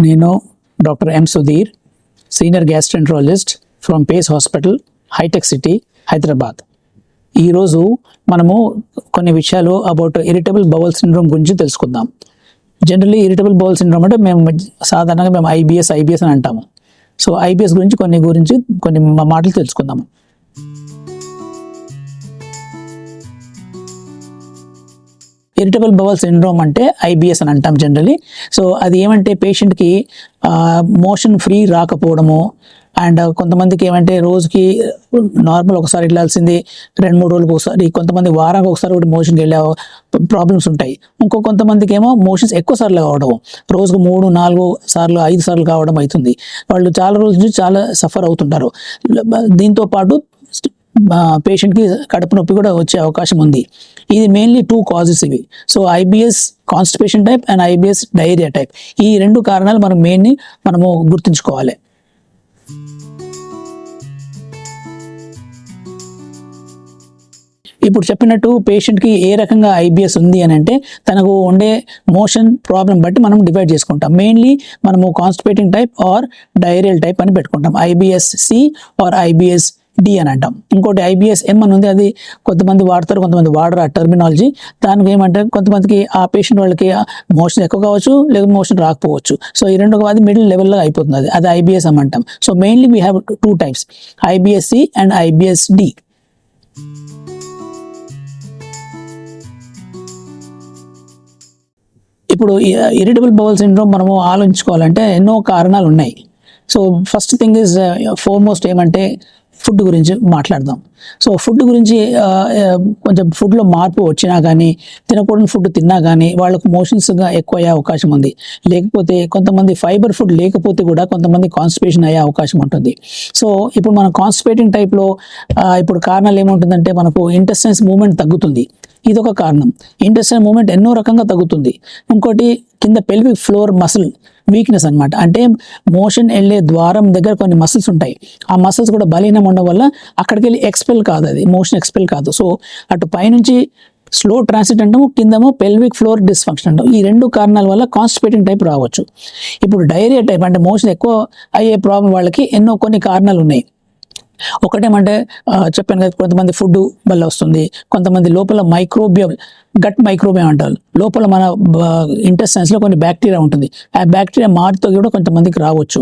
నేను doctor M Sudhir senior gastroenterologist from Pace hospital Hitec City Hyderabad. ఈరోజు మనము కొన్ని విషయాలు అబౌట్ ఇరిటబుల్ బౌల్ సిండ్రోమ్ గురించి తెలుసుకుందాం. జనరల్లీ ఇరిటబుల్ బౌల్ సిండ్రోమ్ అంటే మేము సాధారణంగా మేము ఐబిఎస్ ఐబిఎస్ అని అంటాము. సో ఐబిఎస్ గురించి కొన్ని గురించి కొన్ని మా మాటలు తెలుసుకుందాము. ఇరిటబుల్ బవల్ సిండ్రోమ్ అంటే ఐబిఎస్ అని అంటాం జనరలీ సో అది ఏమంటే పేషెంట్కి మోషన్ ఫ్రీ రాకపోవడము. అండ్ కొంతమందికి ఏమంటే రోజుకి నార్మల్ ఒకసారి వెళ్ళాల్సింది రెండు మూడు రోజులకు ఒకసారి కొంతమంది వారానికి ఒకసారి కూడా మోషన్కి వెళ్ళే ప్రాబ్లమ్స్ ఉంటాయి. ఇంకో కొంతమందికి ఏమో మోషన్స్ ఎక్కువ సార్లు కావడం రోజుకు మూడు నాలుగు సార్లు ఐదు సార్లు కావడం అవుతుంది. వాళ్ళు చాలా రోజుల నుంచి చాలా సఫర్ అవుతుంటారు. దీంతో పాటు పేషెంట్కి కడుపు నొప్పి కూడా వచ్చే అవకాశం ఉంది. ఇది మెయిన్లీ టూ కాజెస్ ఇవి. So IBS constipation type and IBS diarrhoea type ఈ రెండు కారణాలు మనం మెయిన్ని మనము గుర్తుంచుకోవాలి. ఇప్పుడు చెప్పినట్టు పేషెంట్కి ఏ రకంగా ఐబిఎస్ ఉంది అని అంటే తనకు ఉండే మోషన్ ప్రాబ్లం బట్టి మనం డివైడ్ చేసుకుంటాం. మెయిన్లీ మనము constipating type or diarrhoeal type అని పెట్టుకుంటాం. IBS C or IBS D అని అంటాం. ఇంకోటి ఐబిఎస్ ఎం అని ఉంది. అది కొంతమంది వాడతారు కొంతమంది వాడరు ఆ టర్మినాలజీ దానికి ఏమంటే కొంతమందికి ఆ పేషెంట్ వాళ్ళకి మోషన్ ఎక్కువ కావచ్చు లేదా మోషన్ రాకపోవచ్చు. సో ఈ రెండు అది మిడిల్ లెవెల్లో అయిపోతుంది అది. అది ఐబిఎస్ అని అంటాం. So mainly we have two types IBS C and IBS D ఇప్పుడు ఇరిటబుల్ బౌల్ సిండ్రోమ్ మనము ఆలోచించుకోవాలంటే ఎన్నో కారణాలు ఉన్నాయి. So first thing is foremost ఏమంటే ఫుడ్ గురించి మాట్లాడదాం. సో ఫుడ్ గురించి uh, uh, కొంచెం ఫుడ్లో మార్పు వచ్చినా కానీ తినకూడని ఫుడ్ తిన్నా కానీ వాళ్ళకు మోషన్స్గా ఎక్కువ అయ్యే అవకాశం ఉంది. లేకపోతే కొంతమంది ఫైబర్ ఫుడ్ లేకపోతే కూడా కొంతమంది కాన్స్టిపేషన్ అయ్యే అవకాశం ఉంటుంది. సో ఇప్పుడు మనం కాన్స్టిపేటింగ్ టైప్లో ఇప్పుడు కారణాలు ఏముంటుందంటే మనకు ఇంటెస్టెన్స్ మూమెంట్ తగ్గుతుంది. ఇది ఒక కారణం. ఇంటెస్టైన్ మూమెంట్ ఎన్నో రకంగా తగ్గుతుంది. ఇంకోటి కింద పెల్విక్ ఫ్లోర్ మసిల్ వీక్నెస్ అన్నమాట. అంటే మోషన్ వెళ్ళే ద్వారం దగ్గర కొన్ని మసిల్స్ ఉంటాయి. ఆ మసిల్స్ కూడా బలీనం ఉండడం వల్ల అక్కడికి వెళ్ళి ఎక్స్పెల్ కాదు అది. మోషన్ ఎక్స్పెల్ కాదు. సో అటు పైనుంచి స్లో ట్రాన్సిట్ అంటాము కిందమో పెల్విక్ ఫ్లోర్ డిస్ఫంక్షన్ అంటాం ఈ రెండు కారణాల వల్ల కాన్స్టిపేటింగ్ టైప్ రావచ్చు. ఇప్పుడు డైరియా టైప్ అంటే మోషన్ ఎక్కువ అయ్యే ప్రాబ్లం వాళ్ళకి ఎన్నో కొన్ని కారణాలు ఉన్నాయి. ఒకటేమంటే చెప్పాను కదా కొంతమంది ఫుడ్ వల్ల వస్తుంది. కొంతమంది లోపల మైక్రోబియల్ గట్ మైక్రోబియం అంటారు. లోపల మన ఇంటెస్టైన్స్లో కొన్ని బ్యాక్టీరియా ఉంటుంది. ఆ బ్యాక్టీరియా మార్పుతో కూడా కొంతమందికి రావచ్చు.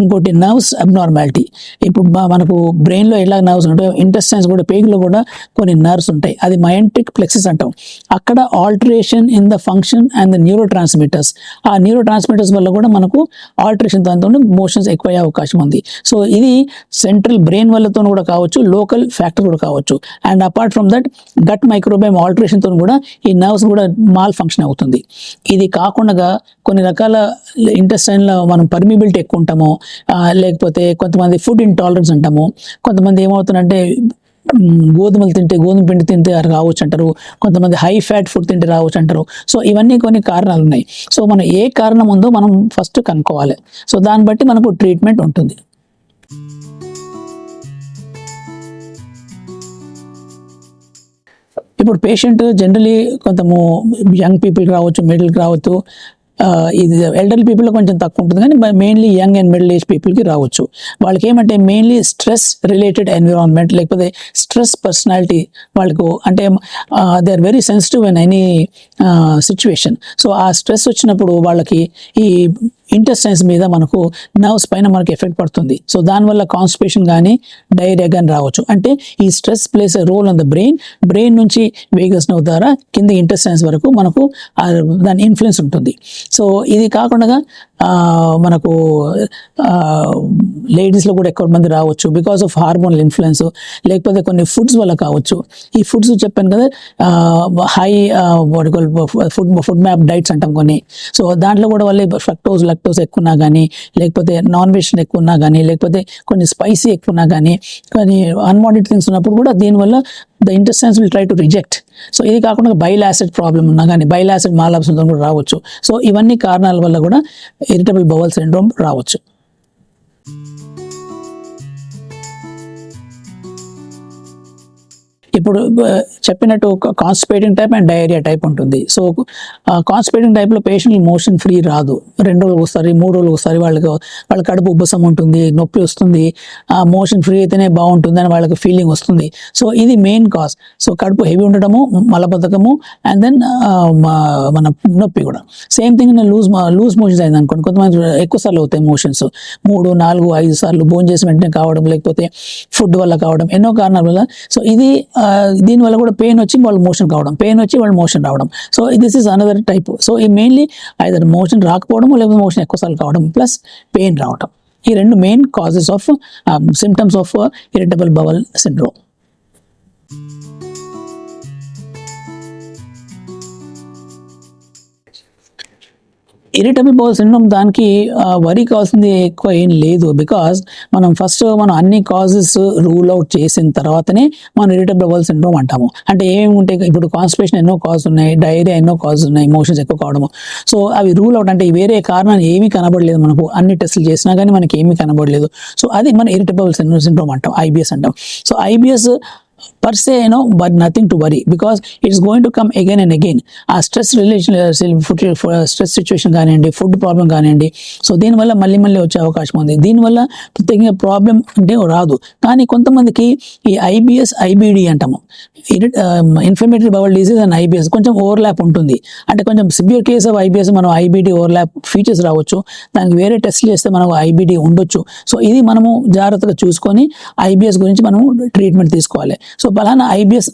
ఇంకోటి నర్వ్స్ అబ్నార్మాలిటీ ఇప్పుడు మనకు బ్రెయిన్లో ఎలా నర్వ్స్ ఉంటాయో ఇంటెస్టైన్స్ కూడా పేగులో కూడా కొన్ని నర్వ్స్ ఉంటాయి. అది మయంటిక్ ప్లెక్సెస్ అంటాం. అక్కడ alteration in the function and the neurotransmitters ఆ న్యూరో ట్రాన్స్మిటర్స్ వల్ల కూడా మనకు ఆల్టరేషన్ దాంతో మోషన్స్ ఎక్కువ అయ్యే అవకాశం ఉంది. సో ఇది సెంట్రల్ బ్రెయిన్ వల్లతో కూడా కావచ్చు లోకల్ ఫ్యాక్టర్ కూడా కావచ్చు. And apart from that gut microbiome ఆల్టరేషన్తో కూడా ఈ నర్వ్స్ కూడా మాల్ ఫంక్షన్ అవుతుంది. ఇది కాకుండా కొన్ని రకాల ఇంటెస్టైన్లో మనం పర్మిబిలిటీ ఎక్కువ ఉంటాము. లేకపోతే కొంతమంది ఫుడ్ ఇంటాలరెన్స్ అంటాము. కొంతమంది ఏమవుతుందంటే గోధుమలు తింటే గోధుమ పిండి తింటే రావచ్చు అంటారు. కొంతమంది హై ఫ్యాట్ ఫుడ్ తింటే రావచ్చు అంటారు. సో ఇవన్నీ కొన్ని కారణాలు ఉన్నాయి. సో మనం ఏ కారణం ఉందో మనం ఫస్ట్ కనుక్కోవాలి. సో దాన్ని బట్టి మనకు ట్రీట్మెంట్ ఉంటుంది. ఇప్పుడు పేషెంట్ జనరలీ కొంతము యంగ్ పీపుల్ రావచ్చు మిడిల్కి రావచ్చు ఇది ఎల్డర్లీ పీపుల్లో కొంచెం తక్కువ ఉంటుంది కానీ mainly young and middle age పీపుల్కి రావచ్చు. వాళ్ళకి ఏమంటే మెయిన్లీ స్ట్రెస్ రిలేటెడ్ ఎన్విరాన్మెంట్ లేకపోతే స్ట్రెస్ పర్సనాలిటీ వాళ్ళకు అంటే they are very sensitive in any situation so ఆ స్ట్రెస్ వచ్చినప్పుడు వాళ్ళకి ఈ ఇంటెస్టైన్స్ మీద మనకు నర్వ్స్ పైన మనకు ఎఫెక్ట్ పడుతుంది. సో దానివల్ల కాన్స్టిపేషన్ కానీ డైరియా కానీ రావచ్చు. అంటే ఈ stress plays role on the brain brain నుంచి వేగస్ నవ్ ద్వారా కింద ఇంటెస్టైన్స్ వరకు మనకు దాని ఇన్ఫ్లుయెన్స్ ఉంటుంది. సో ఇది కాకుండా మనకు లేడీస్లో కూడా ఎక్కువ మంది రావచ్చు. బికాస్ ఆఫ్ హార్మోనల్ ఇన్ఫ్లుయెన్స్ లేకపోతే కొన్ని ఫుడ్స్ వల్ల కావచ్చు. ఈ ఫుడ్స్ చెప్పాను కదా high food FODMAP diets అంటాం కొన్ని. సో దాంట్లో కూడా వాళ్ళు ఫ్రక్టోజ్ లాక్టోస్ ఎక్కువ ఉన్నా కానీ లేకపోతే నాన్ వెజ్ ఎక్కువ ఉన్నా కానీ లేకపోతే కొన్ని స్పైసీ ఎక్కువ ఉన్నా కానీ కొన్ని అన్వాంటెడ్ థింగ్స్ ఉన్నప్పుడు కూడా దీనివల్ల the intestines will try to reject so ఇది కాకుండా బైల్ యాసిడ్ ప్రాబ్లం ఉన్నా కానీ బైల్ యాసిడ్ మాలాప్సంతో కూడా రావచ్చు. సో ఇవన్నీ కారణాల వల్ల కూడా ఇరిటబుల్ బవల్ సిండ్రోమ్ రావచ్చు. ఇప్పుడు చెప్పినట్టు constipating type and diarrhoea type ఉంటుంది. సో కాన్స్పేటింగ్ టైప్లో పేషెంట్ మోషన్ ఫ్రీ రాదు. రెండు రోజులు ఒకసారి మూడు రోజులు ఒకసారి వాళ్ళకి వాళ్ళ కడుపు ఉబ్బసం ఉంటుంది నొప్పి వస్తుంది మోషన్ ఫ్రీ అయితేనే బాగుంటుంది అని వాళ్ళకి ఫీలింగ్ వస్తుంది. సో ఇది మెయిన్ కాజ్ సో కడుపు హెవీ ఉండటము మలబద్ధకము అండ్ దెన్ మన నొప్పి కూడా. Same thing loose loose motions అయింది అనుకోండి. కొంతమంది ఎక్కువ సార్లు అవుతాయి మోషన్స్ మూడు నాలుగు ఐదు సార్లు భోజనం చేసి వెంటనే కావడం లేకపోతే ఫుడ్ వల్ల కావడం ఎన్నో కారణాల వల్ల. సో ఇది దీనివల్ల కూడా పెయిన్ వచ్చి వాళ్ళు మోషన్ కావడం పెయిన్ వచ్చి వాళ్ళు మోషన్ రావడం. So this is another type so ఈ మెయిన్లీ ఐదర్ మోషన్ రాకపోవడం లేకపోతే మోషన్ ఎక్కువ సార్లు కావడం ప్లస్ పెయిన్ రావడం ఈ రెండు main causes of symptoms of irritable bowel syndrome irritable bowel syndrome దానికి వరి కావాల్సింది ఎక్కువ ఏం లేదు. బికాస్ మనం ఫస్ట్ మనం అన్ని కాజెస్ రూల్ అవుట్ చేసిన తర్వాతనే మనం ఇరిటబుల్ బౌల్ సిండ్రోమ్ అంటాము. అంటే ఏమేమి ఉంటాయి ఇప్పుడు కాన్స్టిపేషన్ ఎన్నో కాజ్ ఉన్నాయి డైరియా ఎన్నో కాజ్ ఉన్నాయి మోషన్స్ ఎక్కువ కావడము. సో అవి రూల్ అవుట్ అంటే వేరే కారణాలు ఏమీ కనబడలేదు మనకు. అన్ని టెస్టులు చేసినా కానీ మనకి ఏమీ కనబడలేదు. సో అది మన ఇరిటబుల్ సిండ్రోమ్ అంటాం ఐబిఎస్ అంటాం. So IBS per se you know but nothing to worry because it's going to come again and again. ఆ stress relation food stress situation కానివ్వండి ఫుడ్ ప్రాబ్లం కానివ్వండి. సో దీనివల్ల మళ్ళీ మళ్ళీ వచ్చే అవకాశం ఉంది. దీనివల్ల ప్రత్యేకంగా ప్రాబ్లం అంటే రాదు. కానీ కొంతమందికి ఈ ఐబిఎస్ ఐబిడి అంటాము. Inflammatory bowel disease and IBS కొంచెం ఓవర్లాప్ ఉంటుంది. అంటే కొంచెం సివియర్ కేస్ ఆఫ్ ఐబిఎస్ మనం ఐబిడి ఓవర్లాప్ ఫీచర్స్ రావచ్చు. దానికి వేరే టెస్ట్ చేస్తే మనకు ఐబిడి ఉండొచ్చు. సో ఇది మనము జాగ్రత్తగా చూసుకొని ఐబిఎస్ గురించి మనము ట్రీట్మెంట్ తీసుకోవాలి. సో ఫలానా ఐబిఎస్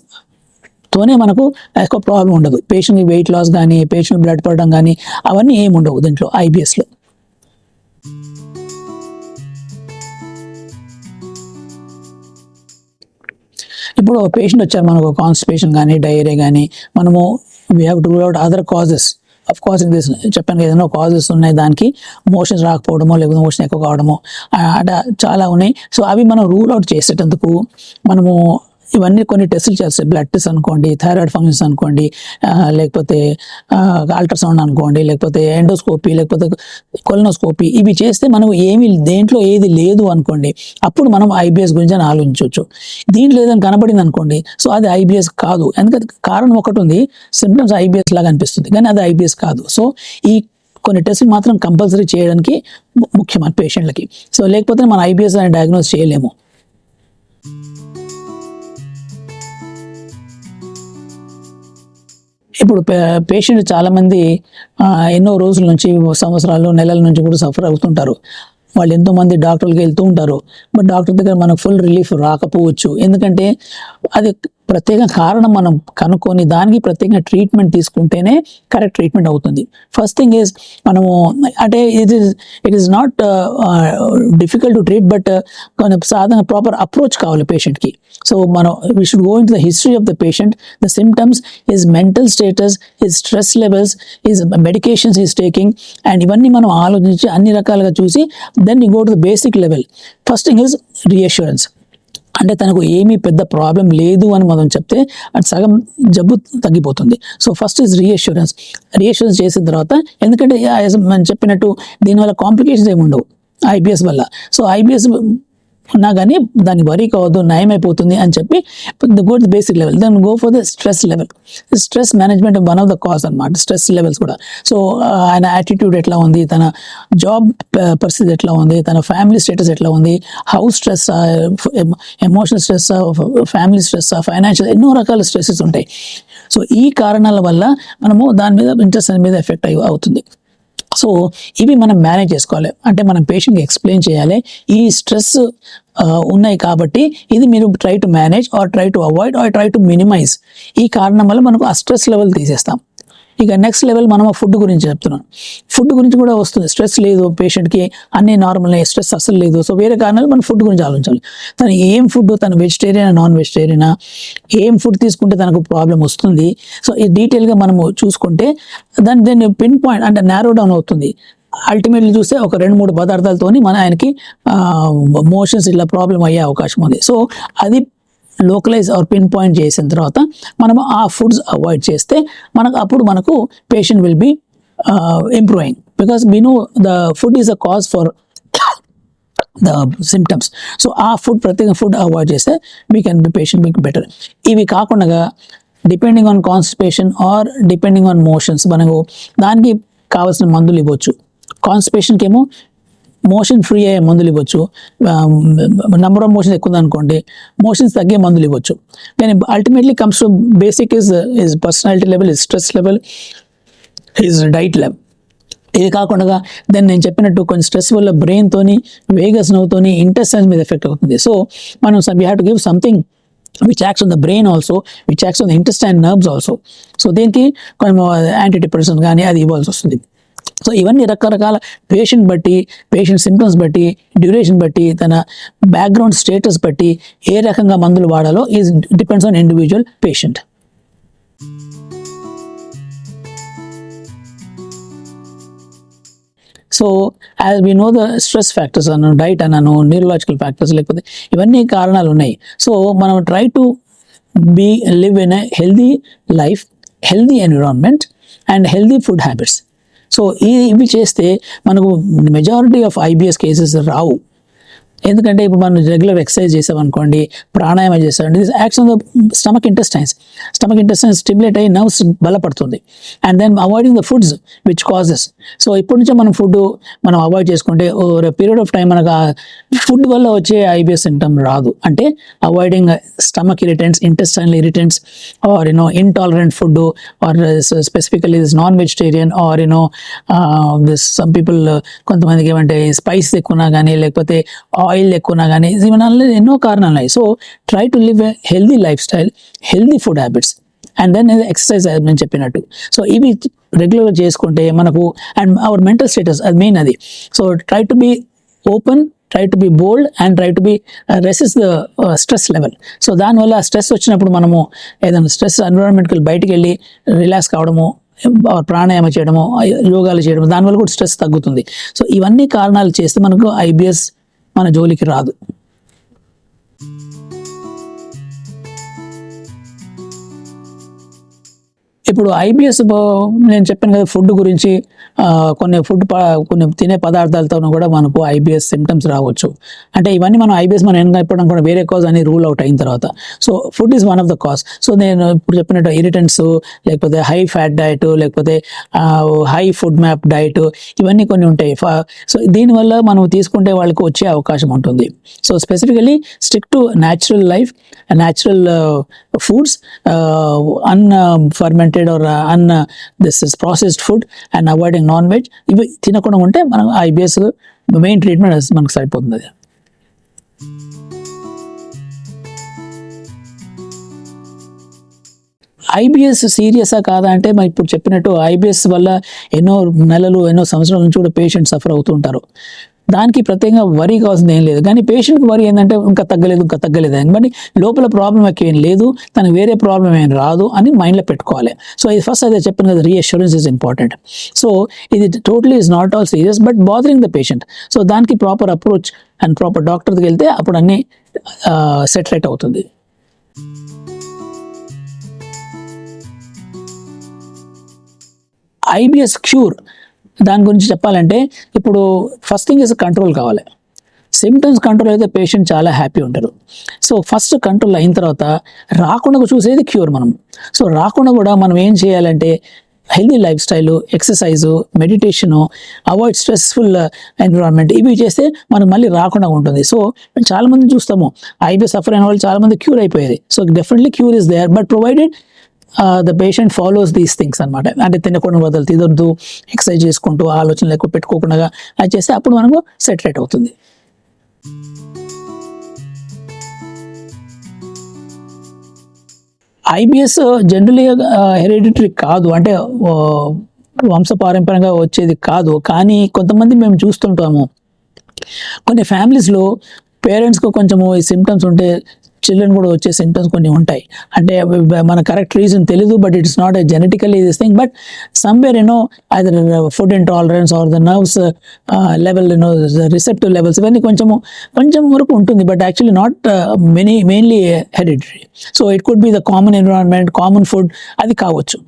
తోనే మనకు ఎక్కువ ప్రాబ్లం ఉండదు. పేషెంట్ వెయిట్ లాస్ కానీ పేషెంట్ బ్లడ్ పడడం కానీ అవన్నీ ఏమి ఉండవు దీంట్లో ఐబిఎస్లో ఇప్పుడు పేషెంట్ వచ్చారు మనకు కాన్స్టిపేషన్ కానీ డయేరియా కానీ మనము we have to rule out other causes of course this చెప్పాను కదా ఏదైనా కాజెస్ ఉన్నాయి దానికి. మోషన్స్ రాకపోవడమో లేకపోతే మోషన్ ఎక్కువ కావడమో అట చాలా ఉన్నాయి. సో అవి మనం రూల్ అవుట్ చేసేటందుకు మనము ఇవన్నీ కొన్ని టెస్టులు చేస్తాయి బ్లడ్ టెస్ట్ అనుకోండి థైరాయిడ్ ఫంక్షన్స్ అనుకోండి లేకపోతే అల్ట్రాసౌండ్ అనుకోండి లేకపోతే ఎండోస్కోపీ లేకపోతే కొలనోస్కోపీ ఇవి చేస్తే మనం ఏమి దేంట్లో ఏది లేదు అనుకోండి అప్పుడు మనం ఐబిఎస్ గురించి అని ఆలోచించవచ్చు. దీంట్లో ఏదైనా కనబడింది అనుకోండి సో అది ఐబిఎస్ కాదు. ఎందుకంటే కారణం ఒకటి ఉంది సింప్టమ్స్ ఐబిఎస్ లాగా అనిపిస్తుంది కానీ అది ఐబిఎస్ కాదు. సో ఈ కొన్ని టెస్టులు మాత్రం కంపల్సరీ చేయడానికి ముఖ్యమైన పేషెంట్లకి. సో లేకపోతే మనం ఐబిఎస్ అని డయాగ్నోస్ చేయలేము. ఇప్పుడు పేషెంట్ చాలామంది ఎన్నో రోజుల నుంచి సంవత్సరాలు నెలల నుంచి కూడా సఫర్ అవుతుంటారు. వాళ్ళు ఎంతోమంది డాక్టర్లకు డాక్టర్కి వెళ్తూ ఉంటారు. బట్ డాక్టర్ దగ్గర మనకు ఫుల్ రిలీఫ్ రాకపోవచ్చు. ఎందుకంటే అది ప్రత్యేక కారణం మనం కనుక్కొని దానికి ప్రత్యేకంగా ట్రీట్మెంట్ తీసుకుంటేనే కరెక్ట్ ట్రీట్మెంట్ అవుతుంది. ఫస్ట్ థింగ్ ఈజ్ మనము అంటే it is it is not difficult to treat but సాధారణ ప్రాపర్ అప్రోచ్ కావాలి పేషెంట్కి సో మనం we should go in the history of the patient the symptoms is mental status is stress levels is medications is taking and ఇవన్నీ మనం ఆలోచించి అన్ని రకాలుగా చూసి then you go to the basic level first thing is reassurance అంటే తనకు ఏమీ పెద్ద ప్రాబ్లం లేదు అని మనం చెప్తే అటు సగం జబ్బు తగ్గిపోతుంది. So first is reassurance reassurance చేసిన తర్వాత ఎందుకంటే మనం చెప్పినట్టు దీనివల్ల కాంప్లికేషన్స్ ఏమి ఉండవు. ఐబిఎస్ వల్ల. సో ఐబిఎస్ ఉన్నా కానీ దాన్ని వరీ కావద్దు నయం అయిపోతుంది అని చెప్పి go the basic level then go for the stress level stress management one of the cause అనమాట స్ట్రెస్ లెవెల్స్ కూడా. సో ఆయన యాటిట్యూడ్ ఎట్లా ఉంది? తన జాబ్ పరిస్థితి ఎట్లా ఉంది? తన ఫ్యామిలీ స్టేటస్ ఎట్లా ఉంది? House stress emotional stress family stress financial ఎన్నో రకాల స్ట్రెస్సెస్ ఉంటాయి. సో ఈ కారణాల వల్ల మనము దాని మీద ఇంట్రెస్ట్ మీద ఎఫెక్ట్ అయి అవుతుంది. సో ఇవి మనం మేనేజ్ చేసుకోవాలి. అంటే మనం పేషెంట్కి ఎక్స్ప్లెయిన్ చేయాలి. ఈ స్ట్రెస్ ఉన్నాయి కాబట్టి ఇది మీరు try to manage or try to avoid or try to minimise ఈ కారణం వల్ల మనకు ఆ స్ట్రెస్ లెవెల్ తీసేస్తాం. ఇక నెక్స్ట్ లెవెల్ మనం ఫుడ్ గురించి చెప్తున్నాం. ఫుడ్ గురించి కూడా వస్తుంది. స్ట్రెస్ లేదు పేషెంట్కి అన్ని నార్మల్ స్ట్రెస్ అసలు లేదు. సో వేరే కారణాలు మనం ఫుడ్ గురించి ఆలోచించాలి. తను ఏం ఫుడ్ తను వెజిటేరియన్ నాన్ వెజిటేరియనా ఏం ఫుడ్ తీసుకుంటే తనకు ప్రాబ్లం వస్తుంది? సో ఈ డీటెయిల్గా మనము చూసుకుంటే దాన్ని దాన్ని పిన్ పాయింట్ అంటే నేరో డౌన్ అవుతుంది. అల్టిమేట్లీ చూస్తే ఒక రెండు మూడు పదార్థాలతోని మన ఆయనకి మోషన్స్ ఇట్లా ప్రాబ్లం అయ్యే అవకాశం ఉంది. సో అది లోకలైజ్ ఆర్ పిన్ పాయింట్ చేసిన తర్వాత మనం ఆ ఫుడ్స్ అవాయిడ్ చేస్తే మనకు అప్పుడు మనకు patient will be improving because we know the food is a cause for the symptoms so ఆ ఫుడ్ ప్రత్యేక ఫుడ్ అవాయిడ్ చేస్తే వీ కెన్ బి పేషెంట్ మీకు బెటర్ ఇవి కాకుండా depending on constipation or depending on motions మనకు దానికి కావాల్సిన మందులు ఇవ్వచ్చు. కాన్స్టిపేషన్కి ఏమో మోషన్ ఫ్రీ అయ్యే మందులు ఇవ్వచ్చు. నెంబర్ ఆఫ్ మోషన్స్ ఎక్కువ అనుకోండి మోషన్స్ తగ్గే మందులు ఇవ్వచ్చు. కానీ ultimately comes to basic is is personality level is stress level is diet level ఇది కాకుండా దెన్ నేను చెప్పినట్టు కొన్ని స్ట్రెస్ వల్ల బ్రెయిన్తోని వేగస్ నవ్వుతోని ఇంటెస్టైన్స్ మీద ఎఫెక్ట్ అవుతుంది. సో మనం we have to give something which acts on the brain also which acts on the intestine nerves also so దీనికి కొంచెం యాంటీ డిప్రెషన్ కానీ అది ఇవ్వాల్సి వస్తుంది. సో ఇవన్నీ రకరకాల పేషెంట్ బట్టి పేషెంట్ సిమ్టమ్స్ బట్టి డ్యూరేషన్ బట్టి తన బ్యాక్గ్రౌండ్ స్టేటస్ బట్టి ఏ రకంగా మందులు వాడాలో is depends on individual patient so as we know the stress factors అన్నాను డైట్ అన్నాను న్యూరలాజికల్ ఫ్యాక్టర్స్ లేకపోతే ఇవన్నీ కారణాలు ఉన్నాయి. సో మనం try to be live in a healthy life healthy environment and healthy food habits so ఈ ఇవి చేస్తే మనకు మెజారిటీ ఆఫ్ ఐబిఎస్ కేసెస్ రావు. ఎందుకంటే ఇప్పుడు మనం రెగ్యులర్ ఎక్సర్సైజ్ చేసామనుకోండి ప్రాణాయామం చేసామండి this acts on the stomach intestines stomach intestines stimulate అయ్యి నర్వ్స్ బలపడుతుంది. And then avoiding the foods which causes so ఇప్పటి నుంచే మనం ఫుడ్ మనం అవాయిడ్ చేసుకుంటే ఓవర్ పీరియడ్ ఆఫ్ టైం మనకు ఫుడ్ వల్ల వచ్చే ఐబిఎస్ సిమ్టమ్ రాదు. అంటే avoiding stomach irritants intestinal irritants or you know intolerant food or specifically this non vegetarian or you know this some people కొంతమందికి ఏమంటే స్పైస్ ఎక్కువనా కానీ లేకపోతే ఆయిల్ ఎక్కువనా కానీ ఇవన్నీ ఎన్నో కారణాలు ఉన్నాయి so try to live a healthy lifestyle healthy food habits and then exercise నేను చెప్పినట్టు. సో ఇవి రెగ్యులర్గా చేసుకుంటే మనకు అండ్ అవర్ మెంటల్ స్టేటస్ అది మెయిన్ అది. So try to be open try to be bold and try to be resist the stress level so దానివల్ల stress వచ్చినప్పుడు మనము ఏదైనా స్ట్రెస్ ఎన్విరాన్మెంట్కి బయటికి వెళ్ళి రిలాక్స్ కావడము ప్రాణాయామ చేయడము యోగాలు చేయడము దానివల్ల కూడా స్ట్రెస్ తగ్గుతుంది. సో ఇవన్నీ కారణాలు చేస్తే మనకు ఐబిఎస్ మన జోలికి రాదు. ఇప్పుడు ఐబిఎస్ నేను చెప్పాను కదా ఫుడ్ గురించి. కొన్ని ఫుడ్ కొన్ని తినే పదార్థాలతోనూ కూడా మనకు ఐబిఎస్ సిమ్టమ్స్ రావచ్చు. అంటే ఇవన్నీ మనం ఐబిఎస్ మనం ఏం చెప్పడం కూడా వేరే కాజ్ అని రూల్ అవుట్ అయిన తర్వాత. So food is one of the cause so నేను ఇప్పుడు చెప్పినట్టు ఇరిటెంట్స్ లేకపోతే హై ఫ్యాట్ డైట్ లేకపోతే హై ఫుడ్ మ్యాప్ డైట్ ఇవన్నీ కొన్ని ఉంటాయి. సో దీనివల్ల మనం తీసుకుంటే వాళ్ళకి వచ్చే అవకాశం ఉంటుంది. So specifically stick to natural life natural foods unfermented or un this is processed food and avoiding non veg ఇవి తినకుండా ఉంటే మనం ఐబిఎస్ మెయిన్ ట్రీట్మెంట్ మనకు సరిపోతుంది. అది ఐబిఎస్ సీరియసా కాదా అంటే మనం ఇప్పుడు చెప్పినట్టు ఐబిఎస్ వల్ల ఎన్నో నెలలు ఎన్నో సంవత్సరాల నుంచి కూడా పేషెంట్ సఫర్ అవుతుంటారు దానికి ప్రత్యేకంగా వరి కావాల్సింది ఏం లేదు. కానీ పేషెంట్కి వరి ఏంటంటే ఇంకా తగ్గలేదు ఇంకా తగ్గలేదు అని. కానీ లోపల ప్రాబ్లం ఏం లేదు. తనకు వేరే ప్రాబ్లం ఏం రాదు అని మైండ్లో పెట్టుకోవాలి. సో ఇది ఫస్ట్ అదే చెప్పాను కదా రీఅష్యూరెన్స్ ఇస్ ఇంపార్టెంట్ సో ఇది totally is not all serious but bothering the patient so దానికి ప్రాపర్ అప్రోచ్ అండ్ ప్రాపర్ డాక్టర్కి వెళ్తే అప్పుడు అన్నీ సెట్ అవుతుంది. ఐబిఎస్ క్యూర్ దాని గురించి చెప్పాలంటే ఇప్పుడు ఫస్ట్ థింగ్ ఇస్ కంట్రోల్ కావాలి. సిమ్టమ్స్ కంట్రోల్ అయితే పేషెంట్ చాలా హ్యాపీ ఉంటారు. సో ఫస్ట్ కంట్రోల్ అయిన తర్వాత రాకుండా చూసేది క్యూర్ మనం. సో రాకుండా కూడా మనం ఏం చేయాలంటే healthy lifestyle exercise meditation avoid stressful environment ఇవి చేస్తే మనం మళ్ళీ రాకుండా ఉంటుంది. సో చాలామంది చూస్తాము. ఐబీ సఫర్ అయిన వాళ్ళు చాలా మంది క్యూర్ అయిపోయేది. So definitely cure is there but provided the patient follows these things అనమాట అంటే తినకుండా వదలు తినొద్దు ఎక్సర్సైజ్ చేసుకుంటూ ఆలోచనలు ఎక్కువ పెట్టుకోకుండా అది చేస్తే అప్పుడు మనకు సెటరేట్ అవుతుంది. ఐబిఎస్ జనరలీ హెరిడిటరీ కాదు. అంటే uh, వంశపారంపరంగా వచ్చేది కాదు. కానీ కొంతమంది మేము చూస్తుంటాము. కొన్ని ఫ్యామిలీస్లో పేరెంట్స్కి కొంచెము ఈ సిమ్టమ్స్ ఉంటే చిల్డ్రన్ కూడా వచ్చే సిమ్టమ్స్ కొన్ని ఉంటాయి. అంటే మన కరెక్ట్ రీజన్ తెలీదు but it's not a genetically this thing but somewhere you know either food intolerance or the nerves level you know receptive levels ఇవన్నీ కొంచెము కొంచెం వరకు ఉంటుంది but actually not many mainly hereditary so it could be the common environment common food అది కావచ్చు.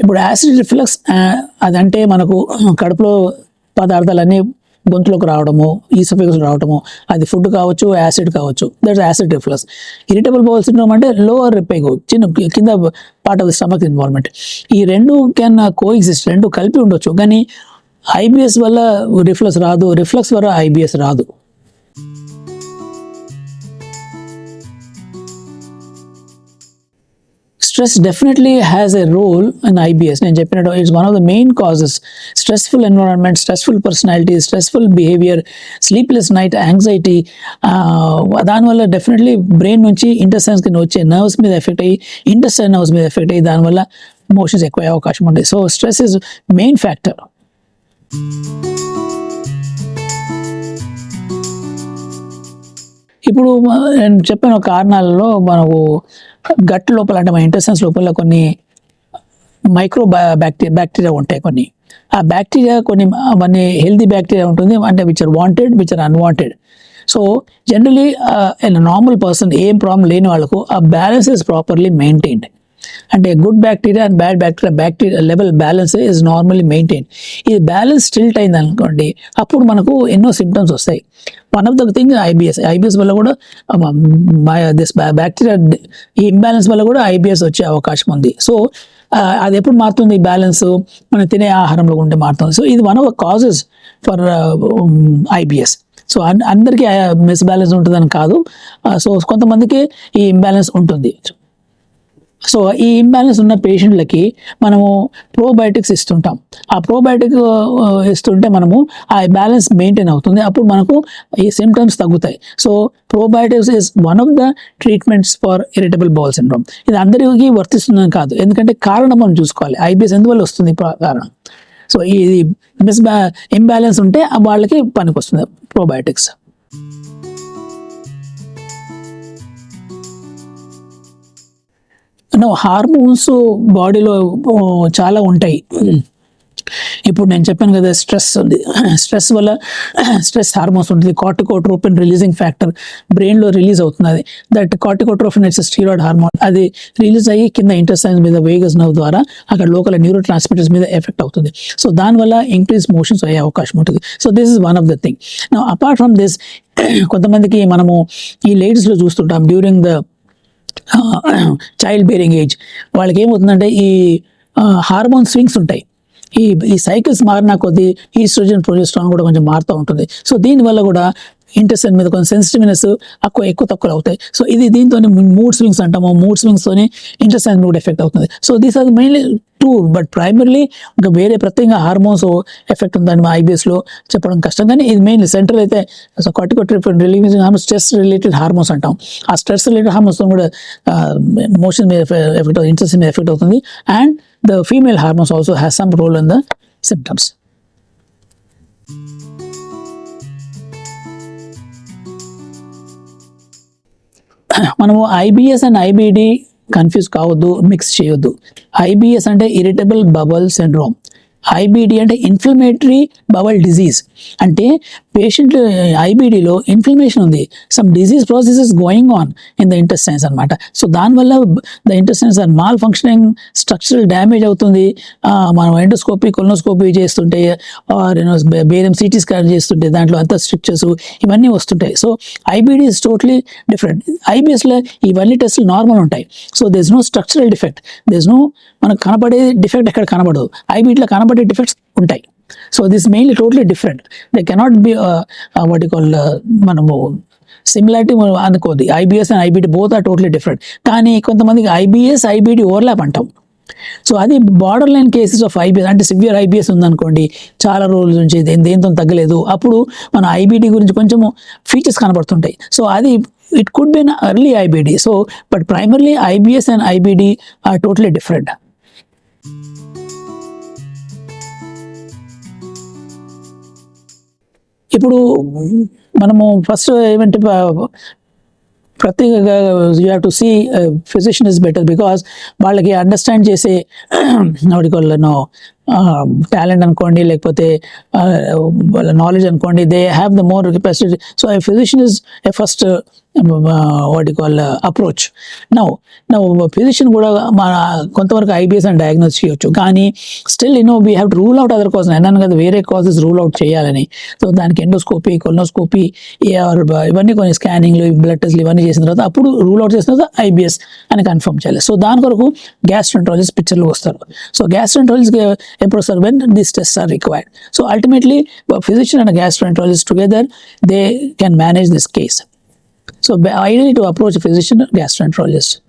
ఇప్పుడు acid reflux అదంటే మనకు కడుపులో పదార్థాలన్నీ గొంతులోకి రావడము ఈసోఫిగస్ రావడము అది ఫుడ్ కావచ్చు యాసిడ్ కావచ్చు that's acid reflux irritable bowel syndrome అంటే లోవర్ రిపేగ్ చిన్న కింద part of the stomach involvement. ఈ రెండు కెన్ కో ఎగ్జిస్ట్ రెండు కలిపి ఉండొచ్చు కానీ ఐబిఎస్ వల్ల రిఫ్లక్స్ రాదు రిఫ్లక్స్ వల్ల ఐబిఎస్ రాదు. Stress definitely has a role in IBS నేను చెప్పినట్టు it's one of the main causes stressful environment stressful personality stressful behaviour sleepless night anxiety దానివల్ల డెఫినెట్లీ బ్రెయిన్ నుంచి ఇంటర్సెన్స్ కింద వచ్చే నర్వ్స్ మీద ఎఫెక్ట్ అయ్యి ఇంటర్స్టైన్ నర్వ్స్ మీద ఎఫెక్ట్ అయ్యి దానివల్ల మోషన్స్ ఎక్కువ అయ్యే అవకాశం ఉంది. So stress is main factor ఇప్పుడు నేను చెప్పిన కారణాలలో మనకు గట్ లోపల అంటే మన ఇంటెస్టెన్స్ లోపల కొన్ని మైక్రో బ్యాక్టీరియా బ్యాక్టీరియా ఉంటాయి కొన్ని. ఆ బ్యాక్టీరియా కొన్ని అవన్నీ హెల్దీ బ్యాక్టీరియా ఉంటుంది అంటే which are wanted which are unwanted so generally normal person ఏం ప్రాబ్లం లేని వాళ్ళకు ఆ బ్యాలెన్స్ ఇస్ ప్రాపర్లీ మెయింటైన్డ్ అంటే good bacteria and bad bacteria bacteria level balance is normally maintain ఇది బ్యాలెన్స్ స్టిల్ట్ అయింది అనుకోండి అప్పుడు మనకు ఎన్నో సిమ్టమ్స్ వస్తాయి. One of the thing IBS IBS వల్ల కూడా దిస్ బ్యాక్టీరియా ఈ ఇంబ్యాలెన్స్ వల్ల కూడా ఐబిఎస్ వచ్చే అవకాశం ఉంది. సో అది ఎప్పుడు మారుతుంది? బ్యాలెన్స్ మనం తినే ఆహారంలో ఉంటే మారుతుంది. సో ఇది one of the causes for IBS so అన్ అందరికీ మిస్ బ్యాలెన్స్ ఉంటుందని కాదు. సో కొంతమందికి ఈ ఇంబ్యాలెన్స్ ఉంటుంది. సో ఈ ఇంబ్యాలెన్స్ ఉన్న పేషెంట్లకి మనము ప్రోబయోటిక్స్ ఇస్తుంటాం. ఆ ప్రోబయోటిక్ ఇస్తుంటే మనము ఆ బ్యాలెన్స్ మెయింటైన్ అవుతుంది. అప్పుడు మనకు ఈ సిమ్టమ్స్ తగ్గుతాయి. So probiotics is one of the treatments for irritable bowel syndrome ఇది అందరికీ వర్తిస్తుందని కాదు. ఎందుకంటే కారణం మనం చూసుకోవాలి. ఐబిఎస్ ఎందువల్ల వస్తుంది? కారణం. సో ఇది మిస్ ఇంబ్యాలెన్స్ ఉంటే వాళ్ళకి పనికి వస్తుంది ప్రోబయోటిక్స్ నో హార్మోన్స్ బాడీలో చాలా ఉంటాయి. ఇప్పుడు నేను చెప్పాను కదా స్ట్రెస్ ఉంది. స్ట్రెస్ వల్ల స్ట్రెస్ హార్మోన్స్ ఉంటుంది. కార్టికోట్రోపిన్ రిలీజింగ్ ఫ్యాక్టర్ బ్రెయిన్లో రిలీజ్ అవుతుంది అది that corticotropin it's steroid hormone అది రిలీజ్ అయ్యి కింద ఇంటర్సైన్స్ మీద వేగస్ నవ్ ద్వారా అక్కడ లోకల్ న్యూరో ట్రాన్స్మిటర్స్ మీద ఎఫెక్ట్ అవుతుంది. సో దానివల్ల ఇంక్రీజ్ మోషన్స్ అయ్యే అవకాశం ఉంటుంది. So this is one of the thing నా అపార్ట్ ఫ్రమ్ దిస్ కొంతమందికి మనము ఈ లేడీస్లో చూస్తుంటాం. During the child bearing age వాళ్ళకి ఏమవుతుందంటే ఈ హార్మోన్ స్వింగ్స్ ఉంటాయి. ఈ ఈ సైకిల్స్ మారిన కొద్దీ ఈస్ట్రోజన్ ప్రొజెస్ట్రాన్ కూడా కొంచెం మారుతూ ఉంటుంది. సో దీనివల్ల కూడా ఇంటెస్టైన్ మీద కొంచెం సెన్సిటివ్నెస్ ఎక్కువ ఎక్కువ తక్కువ అవుతాయి. సో ఇది దీంతో మూడ్ స్వింగ్స్ అంటాము. మూడ్ స్వింగ్స్తోని ఇంటెస్టైన్ కూడా ఎఫెక్ట్ అవుతుంది. So these are mainly two but primarily ఇంకా వేరే ప్రత్యేకంగా హార్మోన్స్ ఎఫెక్ట్ ఉందని మా ఐబీఎస్లో చెప్పడం కష్టం. కానీ ఇది మెయిన్లీ సెంట్రల్ అయితే కొట్టి relieving hormones stress related hormones అంటాం. ఆ స్ట్రెస్ రిలేటెడ్ హార్మోన్స్ కూడా మోషన్ మీద ఎఫెక్ట్ అవుతుంది ఇంట్రెస్ట్ మీద ఎఫెక్ట్ అవుతుంది. And the female hormones also has some role in the symptoms మనము ఐబిఎస్ అండ్ ఐబిడి కన్ఫ్యూజ్ కావద్దు మిక్స్ చేయొద్దు. ఐబిఎస్ అంటే ఇరిటబుల్ బబల్ సిండ్రోమ్. ఐబిడి అంటే ఇన్ఫ్లమేటరీ బవల్ డిజీజ్ అంటే పేషెంట్ ఐబిడిలో ఇన్ఫ్లమేషన్ ఉంది. Some disease process is going on in the intestines అనమాట so దానివల్ల the intestines are malfunctioning structural damage అవుతుంది మనం ఎండోస్కోపీ కొలనోస్కోపీ చేస్తుంటే or you know barium CT scan చేస్తుంటే దాంట్లో అంత స్ట్రక్చర్స్ ఇవన్నీ వస్తుంటాయి. So IBD is totally different ఐబిఎస్లో ఇవన్నీ టెస్ట్లు నార్మల్ ఉంటాయి. So there's no structural defect there's no మనకు కనబడే డిఫెక్ట్ ఎక్కడ కనబడదు. ఐబీడీలో కనబడే డిఫెక్ట్స్ ఉంటాయి so this mainly totally different they cannot be what call మనము similarity అనుకోది IBS and IBD both are totally different కానీ కొంతమందికి ఐబిఎస్ ఐబిడి ఓవర్లాప్ అంటాం సో అది borderline cases of IBS అంటే సివియర్ ఐబిఎస్ ఉందనుకోండి చాలా రోజుల నుంచి దేని దేంతో తగ్గలేదు అప్పుడు మన ఐబిడి గురించి కొంచెము ఫీచర్స్ కనబడుతుంటాయి సో అది it could be early IBD so but primarily IBS and IBD are totally different ఇప్పుడు మనము ఫస్ట్ ఏమంటే ప- ప్రత్యేకంగా you have to see physician is better because వాళ్ళకి అండర్స్టాండ్ చేసే వాడికోళ్ళను టాలెంట్ అనుకోండి లేకపోతే వాళ్ళ నాలెడ్జ్ అనుకోండి they have the more capacity so I physician is a first వాటి వాళ్ళ అప్రోచ్ నౌ నౌ ఫిజిషియన్ కూడా మన కొంతవరకు ఐబిఎస్ అని డయాగ్నోస్ చేయొచ్చు. కానీ still you know we have to rule out other causes అన్నాను కదా వేరే కాజెస్ రూల్ అవుట్ చేయాలని. సో దానికి ఎండోస్కోపీ కొలనోస్కోపీ ఏఆర్ ఇవన్నీ కొన్ని స్కానింగ్లు బ్లడ్ టెస్ట్లు ఇవన్నీ చేసిన తర్వాత అప్పుడు రూల్ అవుట్ చేసిన తర్వాత ఐబిఎస్ అని కన్ఫర్మ్ చేయాలి. సో దాని కొరకు గ్యాస్ట్రెంట్రాలజిస్ట్ పిక్చర్లో వస్తారు. So gastroenterologist leprosy when these tests are required. So ultimately, a physician and a gastroenterologist together, they can manage this case. So ideally to approach a physician or gastroenterologist.